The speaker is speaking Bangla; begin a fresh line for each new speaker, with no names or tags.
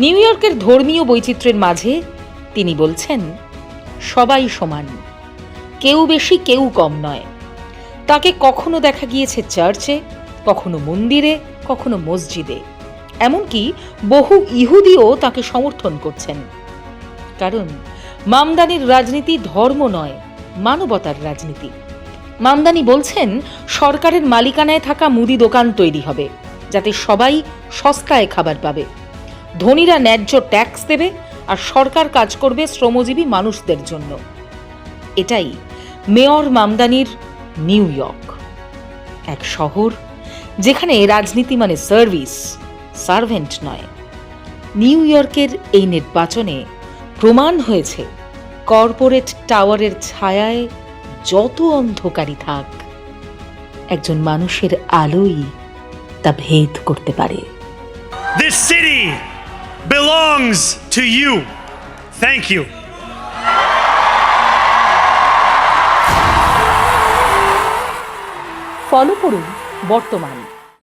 নিউ ইয়র্কের ধর্মীয় বৈচিত্র্যের মাঝে তিনি বলছেন, সবাই সমান। কেউ বেশি, কেউ কম নয়। তাকে কখনো দেখা গিয়েছে চার্চে, কখনো মন্দিরে, কখনো মসজিদে। এমনকি বহু ইহুদিও তাকে সমর্থন করছেন। কারণ মামদানির রাজনীতি ধর্ম নয়, মানবতার রাজনীতি। মামদানি বলছেন, সরকারের মালিকানায় থাকা মুদি দোকান তৈরি হবে, যাতে সবাই সস্তায় খাবার পাবে। ধনীরা ন্যায্য ট্যাক্স দেবে আর সরকার কাজ করবে শ্রমজীবী মানুষদের জন্য। এটাই মেয়র মামদানির নিউ ইয়র্ক, এক শহর যেখানে রাজনীতি মানে সার্ভিস, সার্ভেন্ট নয়। নিউ ইয়র্কের এই নির্বাচনে প্রমাণ হয়েছে, কর্পোরেট টাওয়ারের ছায়ায় যত অন্ধকারই থাক, একজন মানুষের আলোই তা ভেদ করতে পারে।
This city belongs to you. Thank you.
Follow করুন বর্তমান